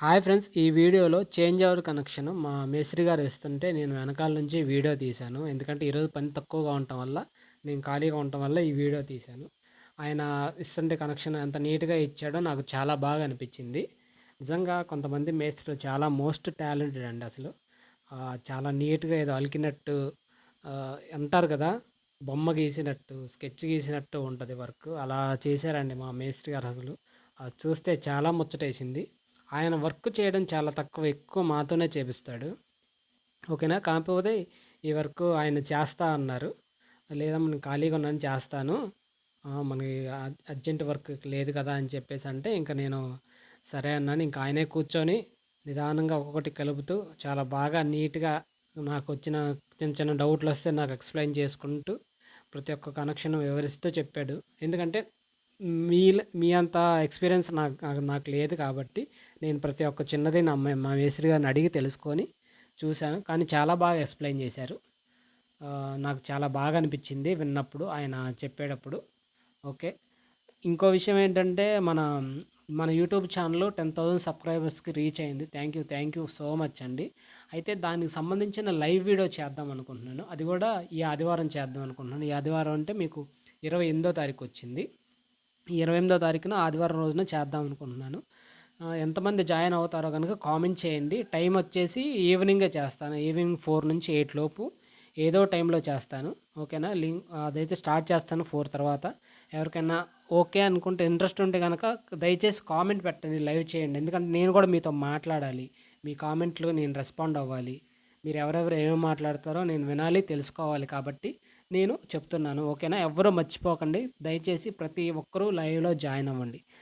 Hi friends ఈ వీడియోలో change our connection మా మేస్త్రి గారు ఇస్తుంటే నేను వెనకాల నుంచి వీడియో తీశాను. ఎందుకంటే ఈరోజు పని తక్కువగా ఉండటం వల్ల నేను ఖాళీగా ఉండటం వల్ల ఈ వీడియో తీశాను. ఆయన ఇస్తుంటే కనెక్షన్ ఎంత నీట్గా ఇచ్చాడో నాకు చాలా బాగా అనిపించింది. నిజంగా కొంతమంది మేస్త్రులు చాలా మోస్ట్ టాలెంటెడ్ అండి అసలు. చాలా నీట్గా ఏదో అలికినట్టు అంటారు కదా బొమ్మ గీసినట్టు స్కెచ్ గీసినట్టు ఉంటుంది వర్క్. అలా చేశారండి మా మేస్త్రి గారు అసలు. చూస్తే చాలా ముచ్చటేసింది. ఆయన వర్క్ చేయడం చాలా తక్కువ ఎక్కువ మాతోనే చేపిస్తాడు. ఓకేనా? కాకపోతే ఈ వర్క్ ఆయన చేస్తా అన్నారు. లేదా మనం ఖాళీగా ఉన్నాను చేస్తాను. మనకి అర్జెంట్ వర్క్ లేదు కదా అని చెప్పేసి అంటే ఇంకా నేను సరే అన్నాను. ఇంకా ఆయనే కూర్చొని నిదానంగా ఒక్కొక్కటి కలుపుతూ చాలా బాగా నీట్గా నాకు వచ్చిన చిన్న చిన్న డౌట్లు వస్తే నాకు ఎక్స్ప్లెయిన్ చేసుకుంటూ ప్రతి ఒక్క కనెక్షన్ వివరిస్తూ చెప్పాడు. ఎందుకంటే మీ మీ అంత ఎక్స్పీరియన్స్ నాకు- నాకు లేదు కాబట్టి నేను ప్రతి ఒక్క చిన్నది నా మా మేస్త్రి గారిని అడిగి తెలుసుకొని చూశాను. కానీ చాలా బాగా ఎక్స్ప్లెయిన్ చేశారు. నాకు చాలా బాగా అనిపించింది విన్నప్పుడు ఆయన చెప్పేటప్పుడు. ఓకే. ఇంకో విషయం ఏంటంటే మన మన యూట్యూబ్ ఛానల్ టెన్ థౌసండ్ సబ్స్క్రైబర్స్కి రీచ్ అయింది. Thank you thank you so much అండి. అయితే దానికి సంబంధించిన లైవ్ వీడియో చేద్దాం అనుకుంటున్నాను. అది కూడా ఈ ఆదివారం చేద్దాం అనుకుంటున్నాను. ఈ ఆదివారం అంటే మీకు ఇరవై ఎనిమిదో తారీఖు వచ్చింది. ఇరవై ఎనిమిదో తారీఖున ఆదివారం రోజున చేద్దాం అనుకుంటున్నాను. ఎంతమంది జాయిన్ అవుతారో కనుక కామెంట్ చేయండి. టైం వచ్చేసి ఈవినింగే చేస్తాను. ఈవినింగ్ ఫోర్ నుంచి ఎయిట్ లోపు ఏదో టైంలో చేస్తాను. ఓకేనా? లింక్ అదైతే స్టార్ట్ చేస్తాను ఫోర్ తర్వాత. ఎవరికైనా ఓకే అనుకుంటే ఇంట్రెస్ట్ ఉంటే కనుక దయచేసి కామెంట్ పెట్టండి లైవ్ చేయండి. ఎందుకంటే నేను కూడా మీతో మాట్లాడాలి. మీ కామెంట్లు నేను రెస్పాండ్ అవ్వాలి. మీరు ఎవరెవరు ఏమేమి మాట్లాడతారో నేను వినాలి తెలుసుకోవాలి కాబట్టి నేను చెప్తున్నాను. ఓకేనా? ఎవ్వరూ మర్చిపోకండి. దయచేసి ప్రతి ఒక్కరూ లైవ్లో జాయిన్ అవ్వండి.